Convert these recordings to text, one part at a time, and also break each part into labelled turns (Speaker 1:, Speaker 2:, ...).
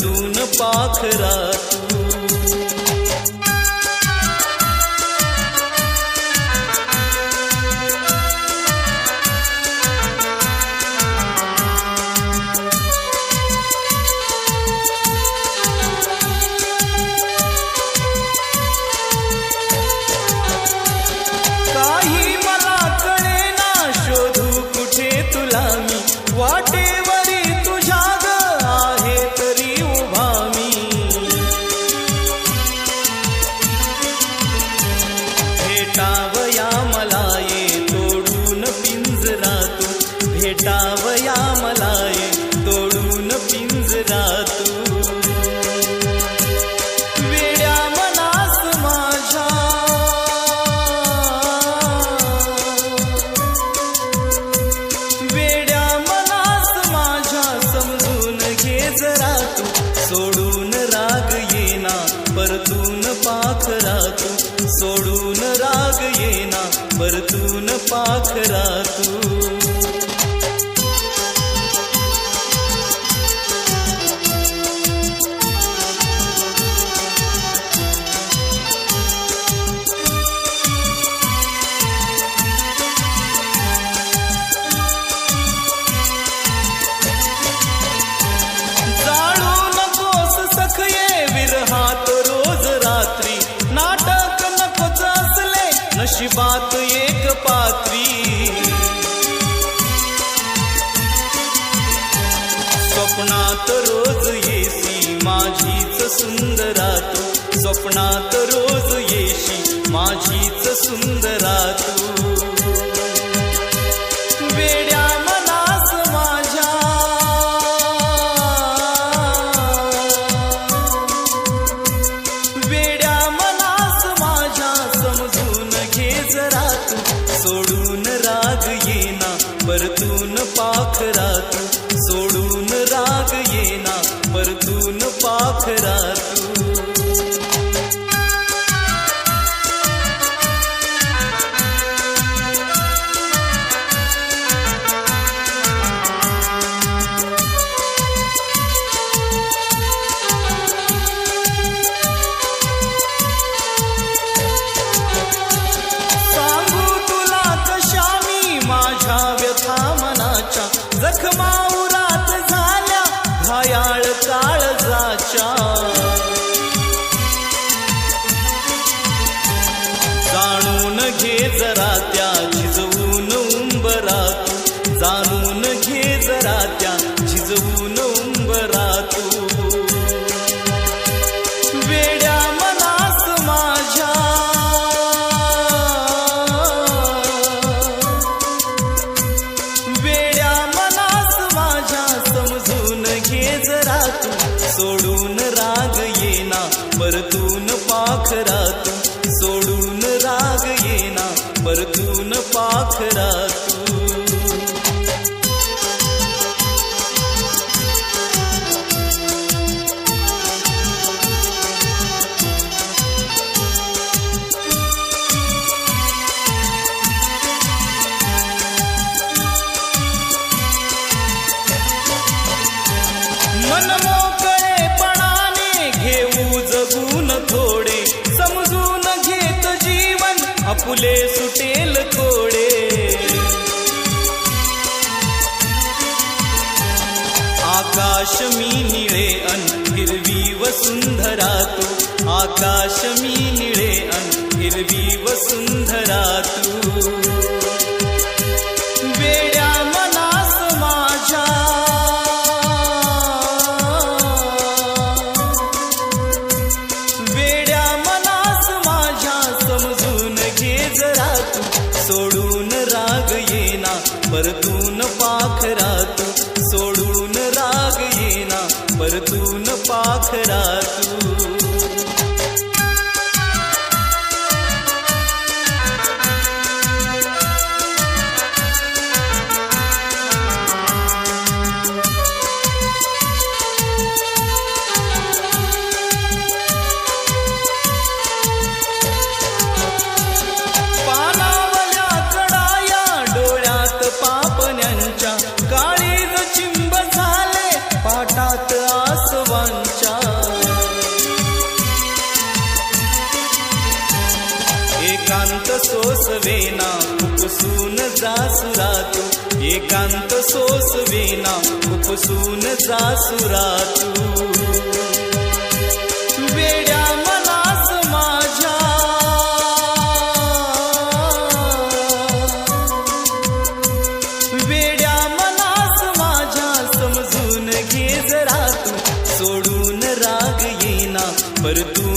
Speaker 1: झुलून पाखरा स्वप्नात रोज येशी माझीच सुंदरा तू वेड्या मनास माझ्या. वेड्या मनास माझ्या समजून घे जरा तू सोडून राग येना परतून पाखरा तू सोडून राग येना परतून फुले सुटेल कोडे. आकाश मी निळे अन हिरवी वसुंधरा तू आकाश मी निळे अन हिरवी वसुंधरा तू सासुरा तू वेड्या मनास माझ्या. वेड्या मनास माझ्या समजून घे जरा तू. सोडून राग येना पर तू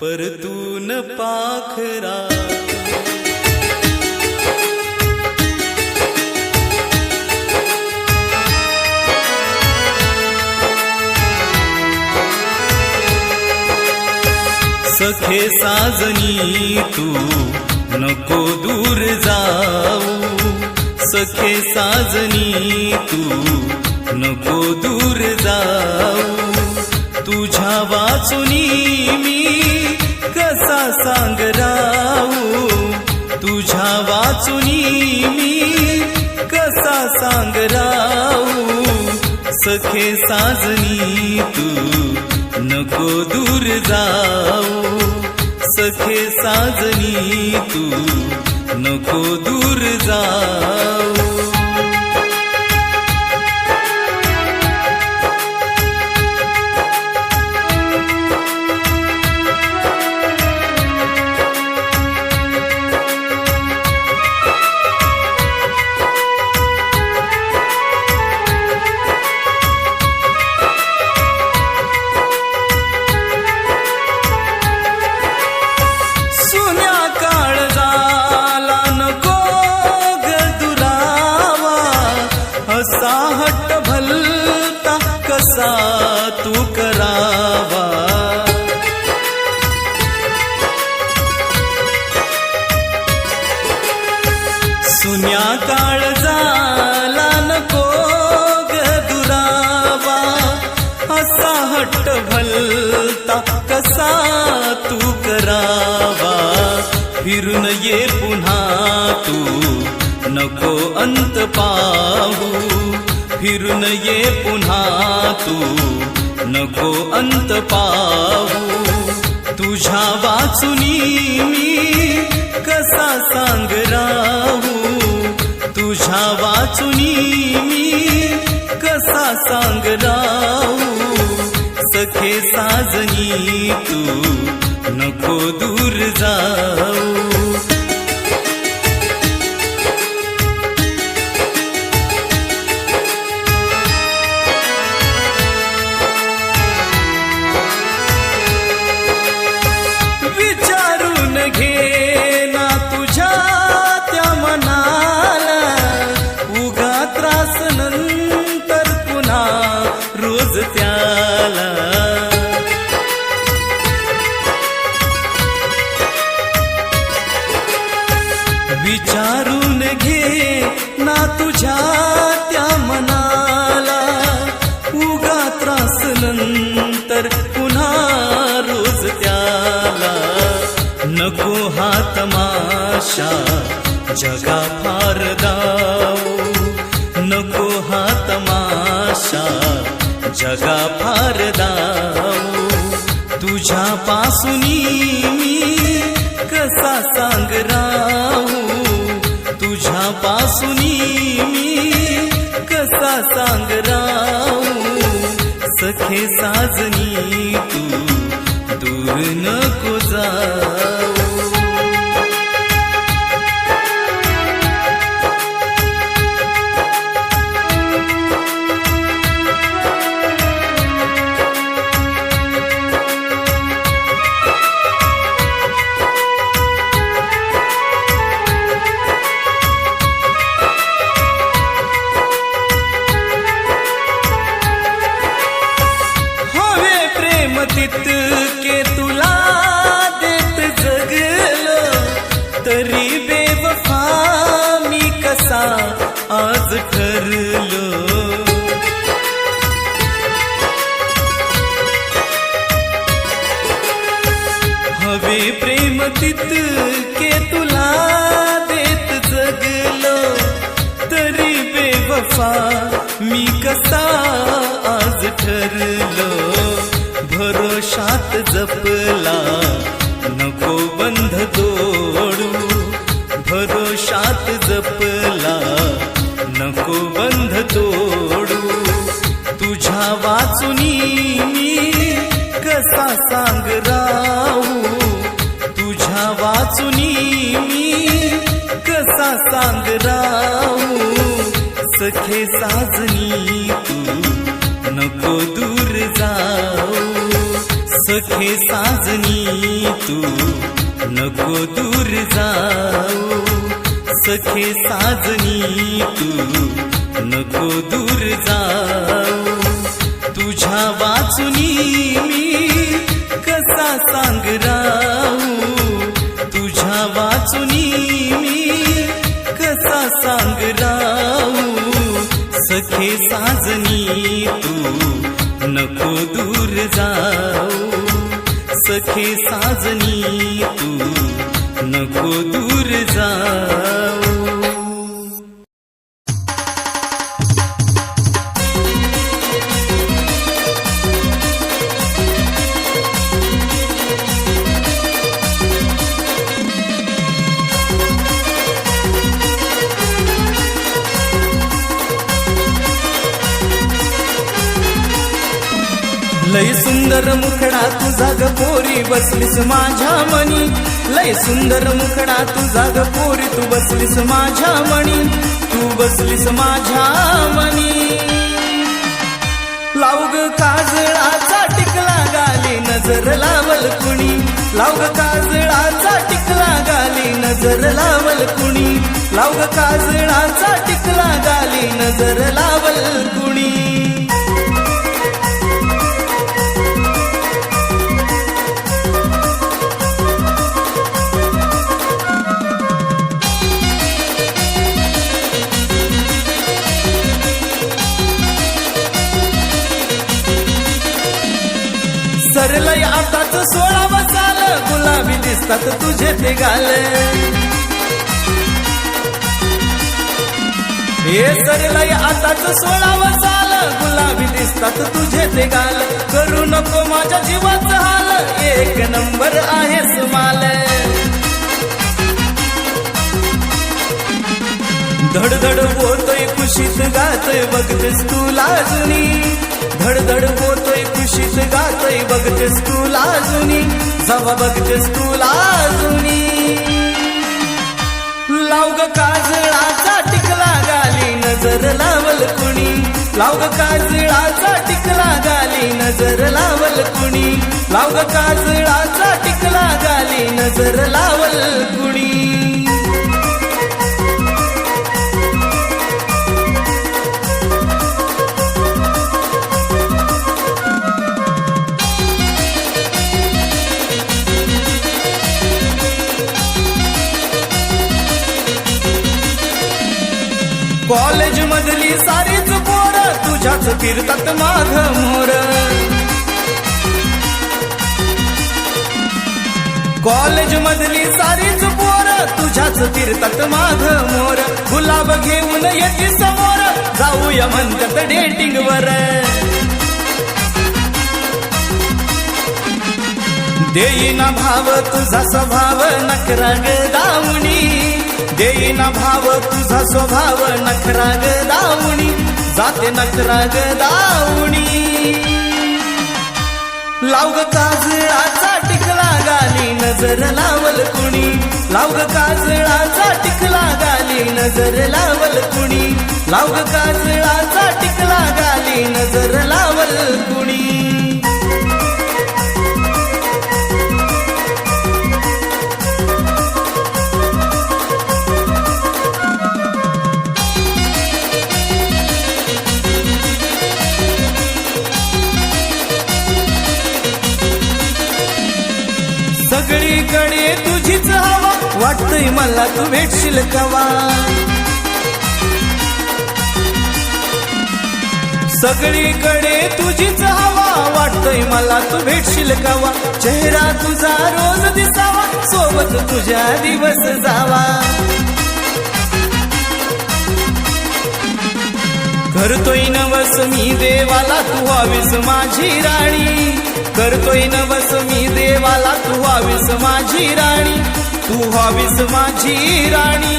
Speaker 1: परतून पाखरा। सखे साजनी तू नको दूर जाऊ। सखे साजनी तू नको दूर जाऊ। तुझ्या वाचुनी मी कसा सांग राहू तुझ्या वाचुनी मी कसा सांग राहू सखे साजनी तू नको दूर जाऊ. सखे साजनी तू नको दूर जाऊ. काळ झाला नको ग दुरावा. असा हट्ट भलता कसा तू करावा? फिरून ये पुन्हा तू नको अंत पाहू. फिरून ये पुन्हा तू नको अंत पाहू. तुझ्या वाचुनी मी कसा सांग राहू तुझ्या वाचुनी मी कसा सांग सखे साजनी तू नको दूर जाऊ. जगा फार दाऊ. तुझ्या पासुनी मी कसा सांग राहू? तुझ्या पासुनी मी कसा सांग राहू? सखे साजनी तू दूर नको जा जपला नको बंध तोडू भरोशात जपला. नको बंध तोडू तुझ्या वाचुनी मी कसा सांग राहू तुझ्या वाचुनी मी कसा सांग राहू सखे साजनी तू नको दूर सखे साजनी तू. नको दूर जाऊ. सखे साजनी तू. नको दूर जाऊ. तुझ्या वाचुनी मी कसा सांग राहू तुझ्या वाचुनी मी कसा सांग राहू सखे साजनी तू. नको दूर जाऊ. सखे साजनी तू नको दूर जा. बसलीस माझ्या मनी. लय सुंदर मुखडा तुझा ग पोरी तू बसलीस माझ्या मणी तू बसलीस माझ्या मनी. लावग काजळाचा टिकला गाली नजर लावल कुणी. लावग काजळाचा टिकला गाली नजर लावल कुणी. लावग काजळाचा टिकला गाली नजर लावल कुणी. असतात तुझे ते गाल हे सरलय आताच सोळा बसाल गुलाबी दिसतात तुझे ते गाल करू नको माझ्या जीवाचा हाल एक नंबर आहे सुमाल. धडधड होतोय खुशीत गातोय बघतेस तू लाजणी. धडधड पोतोय खुशीत गातोय बघतेस तुला जुनी जवा बघतेस तुला जुनी लावग काजळाचा टिकला गाली नजर लावल कुणी. लावग काजळाचा टिकला गाली नजर लावल कुणी. लावग काजळाचा टिकला गाली नजर लावल कुणी. फिरतात माघ मोर। कॉलेज मधली सारीच पोर तुझ्याच फिरतात माघ मोर। गुलाब घेऊन येते समोर जाऊया म्हणतात डेटिंग वर। देईना भाव तुझा स्वभाव नखरा ग दावणी। देईना भाव तुझा स्वभाव नखरा ग दावणी। जाते नखराग ग दावणी लावग काजळाचा टिकला गाली नजर लावल कुणी. लावग काजळाचा टिकला गाली नजर लावल कुणी. लावग काजळाचा टिकला गाली नजर लावल कुणी. मला तू भेटशील कवा? सगळीकडे तुझीच हवा वाटतय मला तू भेटशील कवा? चेहरा तुझा रोज दिसावा सोबत तुझ्या दिवस जावा. करतोय नवस मी देवाला तू व्हावीस माझी राणी. करतोय नवस मी देवाला तू व्हावीस माझी राणी. तू व्हावीस माझी राणी.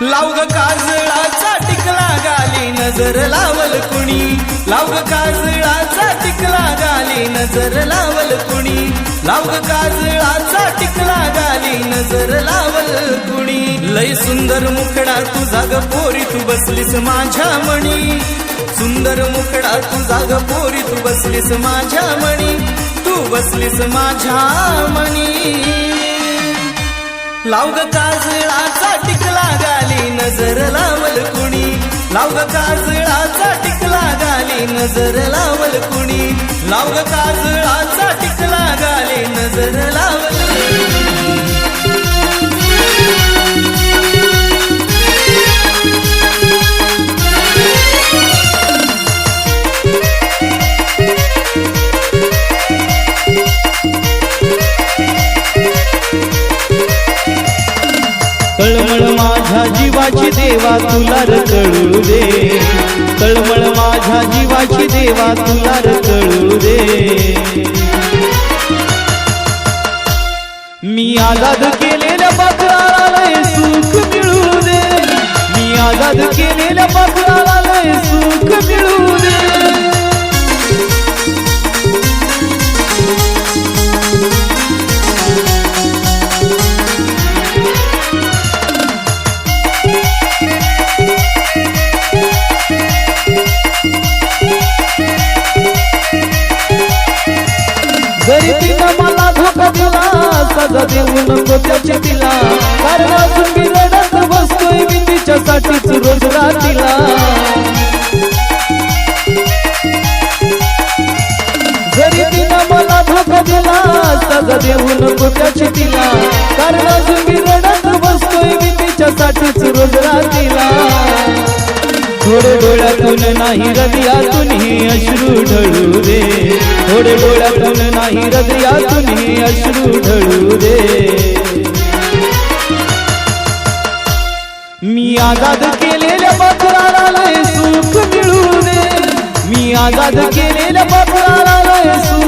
Speaker 1: लावग काजळाचा टिकला गाली नजर लावल कुणी. लावग काजळाचा टिकला गाली नजर लावल कुणी. लावग काजळाचा टिकला गाली नजर लावल कुणी. लय सुंदर मुखडा तुझा ग पोरी तू बसलीस माझ्या मणी. सुंदर मुखडा तुझा ग पोरी तू बसलीस माझ्या मणी. तू बसलीस माझ्या मणी लावग काजळाचा टिकला गाली नजर लावल कुणी. लावग काजळाचा टिकला गाली नजर लावल कुणी. लावग काजळाचा टिकला गाली नजर लावल
Speaker 2: जीवाची देवा तुला रकळू दे. तळमळ माझ्या जीवाची देवा तुला रकळू दे. मी आजाद केलेल्या पात्राला सुख मिळू दे. मी आजाद केलेल्या पात्राला सुख मिळू सजा देऊ नको त्याच्या तिला. कारण अजून मी रडत बसतोय मी तिच्यासाठीच रोज रात्रीला जरी तिनं मला धोका दिला सजा देऊ नको त्याच्या तिला. कारण अजून मी रडत बसतोय मी तिच्यासाठीच रोज रात्रीला थोडे डोळ्यातून नाही हृदयातून ही अश्रू ढळू दे. थोडे डोळ्यातून नाही हृदयातून ही अश्रू ढळू दे. मी आजाद केलेल्या पत्राला सुख मिळू दे. मी आजाद केलेल्या पत्राला सुख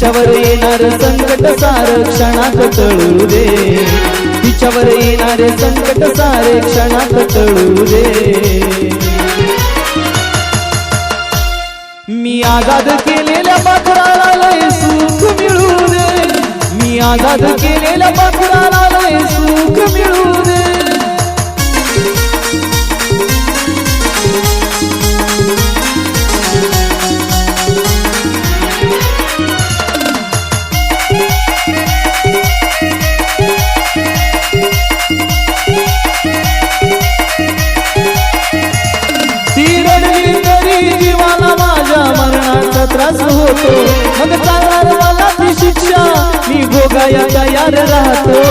Speaker 2: तिच्यावर येणार संकट सार क्षणात तळू दे. तिच्यावर येणारे संकट सारे क्षणात तळू दे. मी आजाद केलेल्या पाखराला लय सुख मिळू दे. मी आजाद केलेल्या पाखराला लय सुख मिळू दे. होतो. मग चालणार मला ती शिक्षा. मी भोगाया तयार राहतो.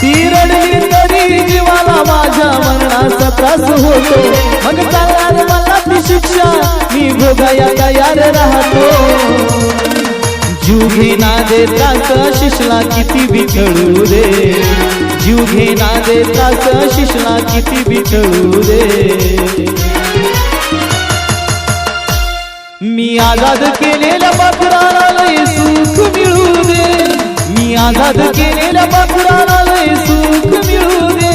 Speaker 2: ती रडली तरी जीवाला माझ्या मरणाचा त्रास होतो. मग चालणार मला ती शिक्षा. मी भोगाया तयार राहतो. जीव घेना देता शिशला किती बिछळू रे जीव घेना देता शिशला किती बिछळू रे मी आजाद केलेल्या पाखराला लय सुख मिळू दे. मी आजाद केलेल्या पाखराला लय सुख मिळू दे.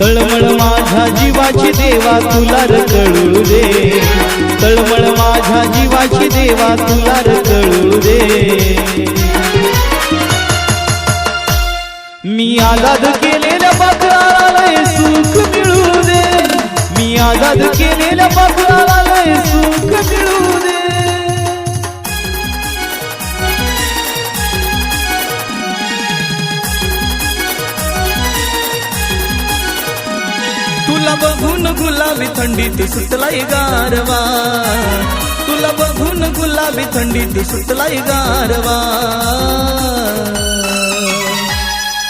Speaker 2: तळमळ माझ्या जीवाची देवा तुला र दे. तळमळ माझ्या जीवाची देवा तुला र दे. मी आजाद
Speaker 1: केले थंडीत सुटलाय गारवा. तुला बघून गुलाबी थंडीत सुटलाय गारवा.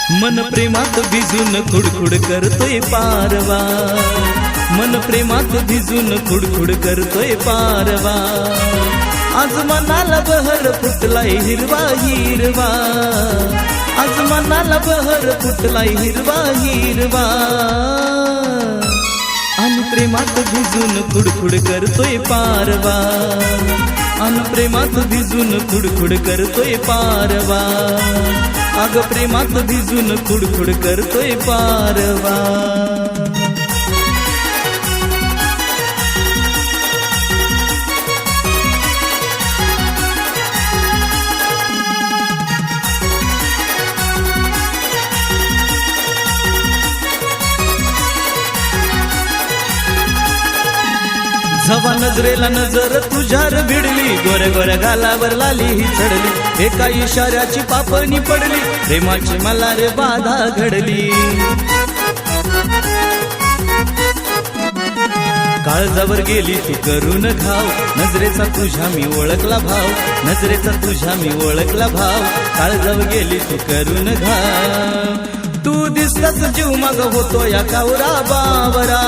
Speaker 1: मन प्रेमात भिजून खुडखुड करतोय पारवा. मन प्रेमात भिजून खुडखुड करतोय पारवा. आज मनाला बहर फुटलाय हिरवा हिरवा. आज मनाला बहर फुटलाय हिरवा हिरवा. प्रेमात भिजून खुडखुड करतोय पारवा. अन प्रेमात भिजून खुडखुड करतोय पारवा. अग प्रेमात भिजून खुडखुड करतोय पारवा. झवा नजरेला नजर तुझ्यार भिडली. गोर गोऱ्या गालावर लाली ही चढली. एका इशाऱ्याची पापणी पडली. प्रेमाची मला रे बाधा घडली. काळजावर गेली तू करून घाव. नजरेचा तुझ्या मी ओळखला भाव. नजरेचा तुझ्या मी ओळखला भाव. काळजावर गेली तू करून घाव. तू दिसताच जीव मग होतो या कावरा बावरा.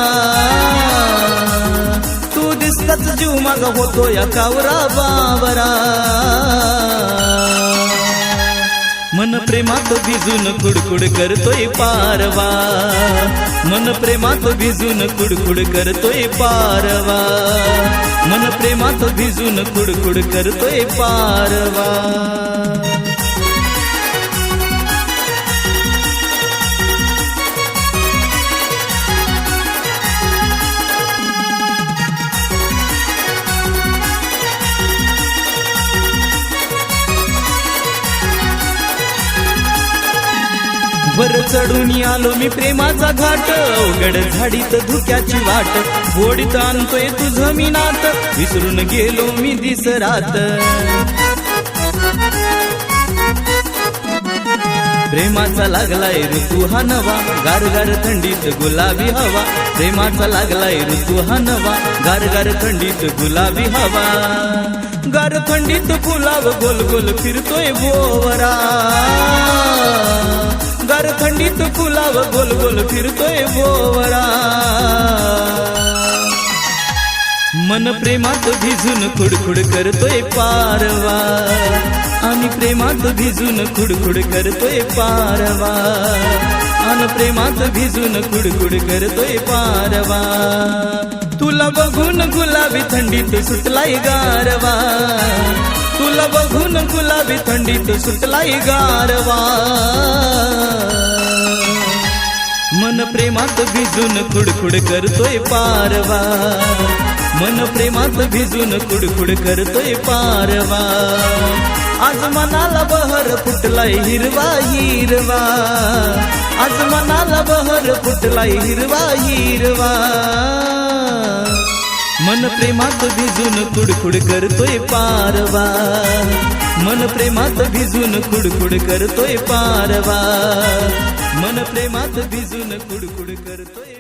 Speaker 1: तू जीव मग होतो या कावरा बाबरा मन प्रेमात भिजून कुडकुड करतोय पारवा. मन प्रेमात भिजून कुडकुड करतोय पारवा. मन प्रेमात भिजून कुडकुड करतोय पारवा. वर चढून आलो मी प्रेमाचा घाट. अवघड झाडीत धुक्याची वाट. गोडीत आणतोय तुझं मी नात. विसरून गेलो मी दिसरात. प्रेमाचा लागलाय ऋतू हा नवा. गार गार थंडीत गुलाबी हवा. प्रेमाचा लागलाय ऋतू हा नवा. गार गार थंडीत गुलाबी हवा. गार थंडीत गुलाब गोल गोल फिरतोय बोवरा. गार थंडीत गुलाब गोल गोल फिरतोय बोवरा. मन प्रेमात भिजून खुडखुड करतोय पारवा. आणि प्रेमात भिजून खुडखुड करतोय पारवा. आणि प्रेमात भिजून खुडखुड करतोय पारवा. तुला बघून गुलाबी थंडीत सुटलाय गारवा. तुला बघून गुलाबी थंडीत सुटलाई गारवा. मन प्रेमात भिजून कुडकुड करतोय पारवा. मन प्रेमात भिजून कुडकुड करतोय पारवा. आज मनाला बहर फुटलाय हिरवा हिरवा. आज मनाला बहर फुटलाय हिरवा हिरवा. मन प्रेमात भिजून कुडकुड करतोय पारवा. मन प्रेमात भिजून कुडकुड करतोय पारवा. मन प्रेमात भिजून कुडकुड करतोय